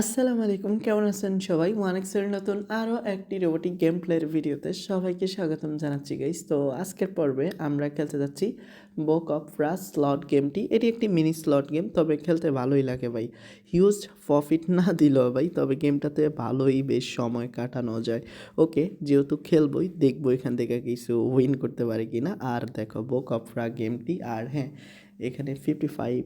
আসসালামু আলাইকুম, কেমন আছেন সবাই? ওয়ানেক্সের নতুন আরও একটি রোবোটিক গেম প্লের ভিডিওতে সবাইকে স্বাগতম জানাচ্ছি গাইস তো আজকের পর্বে আমরা খেলতে যাচ্ছি বোক অফ ফ্রাস স্লট গেমটি এটি একটি মিনি স্লট গেম তবে খেলতে ভালোই লাগে ভাই। হিউজ প্রফিট না দিলেও ভাই, তবে গেমটাতে ভালোই বেশ সময় কাটানো যায়। ওকে যেহেতু খেলবই, দেখব এখান থেকে কিছু উইন করতে পারি কি না আর দেখো বোক অফ ফ্রা গেমটি আর হ্যাঁ এখানে ফিফটি ফাইভ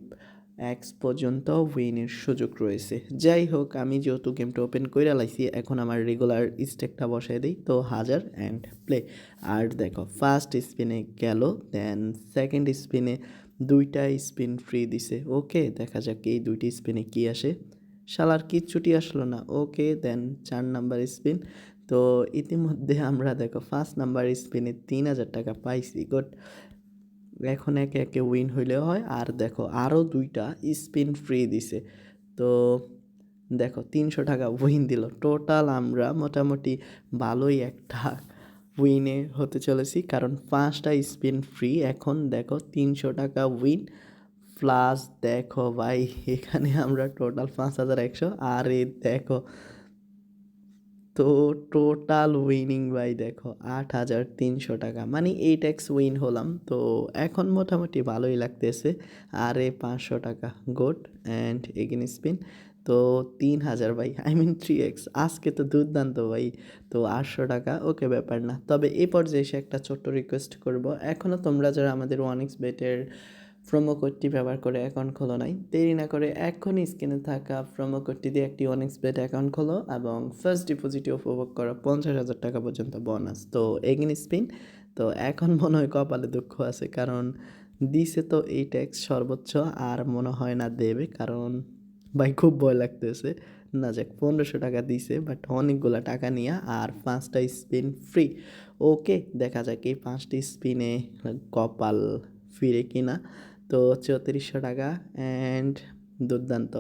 এক্স পর্যন্ত উইনের সুযোগ রয়েছে। যাই হোক, আমি যেহেতু গেমটা ওপেন করে লাইছি, এখন আমার রেগুলার স্টেকটা বসাই দিই। তো হাজার অ্যান্ড প্লে আর দেখো ফার্স্ট স্পিনে গেল দেন সেকেন্ড স্পিনে দুইটা স্পিন ফ্রি দিছে। ওকে দেখা যাক এই দুইটি স্পিনে কি আসে। শালার কিচ্ছুটি আসলো না। ওকে দেন চার নাম্বার স্পিন তো ইতিমধ্যে আমরা দেখো ফার্স্ট নাম্বার স্পিনে তিন হাজার টাকা পাইছি। গুড এখন একে একে উইন হইলেও হয়। আর দেখো আরও দুইটা স্পিন ফ্রি দিছে। তো দেখো, তিনশো টাকা উইন দিল। টোটাল আমরা মোটামুটি ভালোই একটা উইনে হতে চলেছি। কারণ পাঁচটা স্পিন ফ্রি এখন দেখো তিনশো টাকা উইন প্লাস দেখো ভাই, এখানে আমরা টোটাল পাঁচ হাজার একশো। আর দেখো তো টোটাল উইনিং বাই দেখো আট হাজার তিনশো টাকা। মানে এইট এক্স উইন হলাম। তো এখন মোটামুটি ভালোই লাগতেছে। আর এ পাঁচশো টাকা গোড অ্যান্ড এগেন স্পিন তো তিন হাজার ভাই আই মিন থ্রি এক্স আজকে তো দুর্দান্ত ভাই। তো আটশো টাকা, ওকে ব্যাপার না। তবে এই পর্যায়ে এসে একটা ছোট্ট রিকোয়েস্ট করব। এখনও তোমরা যারা আমাদের ওয়ান এক্স বেটের প্রোমো কোডটি ব্যবহার করে অ্যাকাউন্ট খোলো নাই। দেরি না করে এখনই স্ক্রিনে থাকা প্রোমো কোডটি দিয়ে একটি অনেক্স বেট অ্যাকাউন্ট খোলো এবং ফার্স্ট ডিপোজিটে উপভোগ করো পঞ্চাশ হাজার টাকা পর্যন্ত বোনাস তো এগিন স্পিন তো এখন মনে হয় কপালে দুঃখ আছে কারণ দিছে তো এই ট্যাক্স সর্বোচ্চ আর মনে হয় না দেবে কারণ ভাই খুব ভয় লাগতেছে। না যাক, পনেরোশো টাকা দিছে বাট অনেকগুলো টাকা নিয়ে আর পাঁচটা স্পিন ফ্রি ওকে দেখা যাক এই পাঁচটি স্পিনে কপাল ফিরে কিনা। তো চৌত্রিশশো টাকা অ্যান্ড দুর্দান্ত।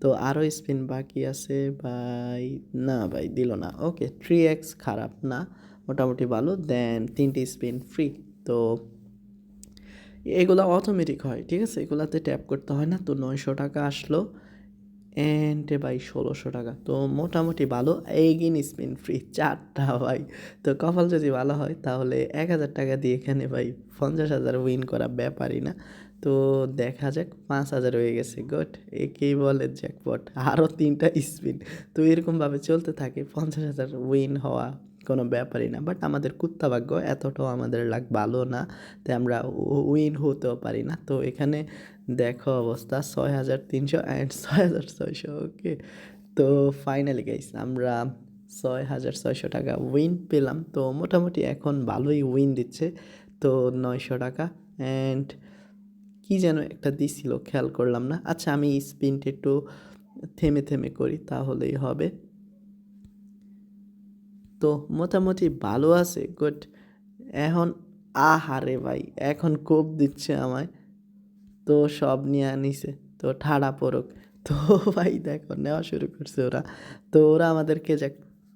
তো আরও স্পিন বাকি আছে ভাই, না ভাই, দিল না। ওকে থ্রি এক্স খারাপ না, মোটামুটি ভালো। দেন তিনটি স্পিন ফ্রি তো এগুলো অটোমেটিক হয়, ঠিক আছে? এগুলাতে ট্যাপ করতে হয় না। তো নয়শো টাকা আসলো। অ্যান্ড ভাই ষোলোশো টাকা। তো মোটামুটি ভালো। এগিন স্পিন ফ্রি চারটা ভাই। তো কপাল যদি ভালো হয়, তাহলে এক হাজার টাকা দিয়ে এখানে ভাই পঞ্চাশ হাজার উইন করা ব্যাপারই না। তো দেখা যাক, পাঁচ হাজার হয়ে গেছে। গুড একেই বলে জ্যাকপট আরও তিনটা স্পিন তো এরকমভাবে চলতে থাকে, পঞ্চাশ হাজার উইন হওয়া কোনো ব্যাপারই না। বাট আমাদের কুত্তা ভাগ্য, এতটাও আমাদের লাগ ভালো না। তাই আমরা উইন হতেও পারি না। তো এখানে দেখো অবস্থা ছয় হাজার তিনশো অ্যান্ড ছয় হাজার ছয়শো ওকে তো ফাইনালি গাইস আমরা ছয় হাজার ছয়শো টাকা উইন পেলাম। তো মোটামুটি এখন ভালোই উইন দিচ্ছে। তো নয়শো টাকা অ্যান্ড কি যেন একটা দিছিল, খেয়াল করলাম না। আচ্ছা আমি স্পিনটা একটু থেমে থেমে করি, তাহলেই হবে। তো মোটামুটি ভালো আছে গুড এখন আহারে ভাই, এখন কোপ দিচ্ছে আমায়। তো সব নিয়ে আনিছে তো ঠাড়া পড়ুক তো ভাই দেখো, নেওয়া শুরু করছে ওরা। তো ওরা আমাদেরকে যে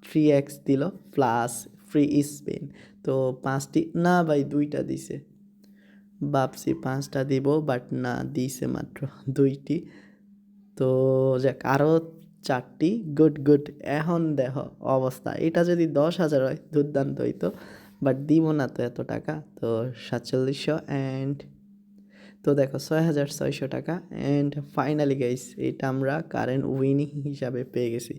থ্রি এক্স দিল প্লাস ফ্রি স্পিন তো পাঁচটি, না ভাই দুইটা দিছে। ভাবছি পাঁচটা দিব বাট না, দিছে মাত্র দুইটি। তো যাক আরও চারটি। Good good. এখন দেখো অবস্থা। এটা যদি দশ হাজার হয়, দুর্দান্ত হইতো। বাট দিব না তো এত টাকা। তো সাতচল্লিশশো অ্যান্ড তো দেখো ছয় হাজার ছয়শো টাকা অ্যান্ড ফাইনালি গাইস এটা আমরা কারেন্ট উইনিং হিসাবে পেয়ে গেছি।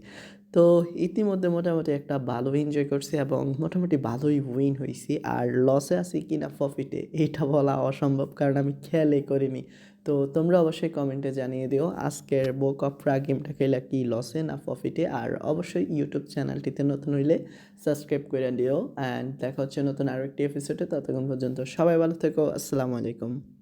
তো ইতিমধ্যে মোটামুটি একটা ভালো এনজয় করছি এবং মোটামুটি ভালোই উইন হয়েছি আর লসে আছি কি না প্রফিটে এটা বলা অসম্ভব কারণ আমি খেয়ালই করিনি। তো তোমরা অবশ্যই কমেন্টে জানিয়ে দিও আজকের বুক অফ প্রা গেমটা খেলে কি লসে না প্রফিটে আর অবশ্যই ইউটিউব চ্যানেলটিতে নতুন হইলে সাবস্ক্রাইব করে দিও। অ্যান্ড দেখা হচ্ছে নতুন আরও একটি এপিসোডে ততক্ষণ পর্যন্ত সবাই ভালো থেকো, আসসালামু আলাইকুম।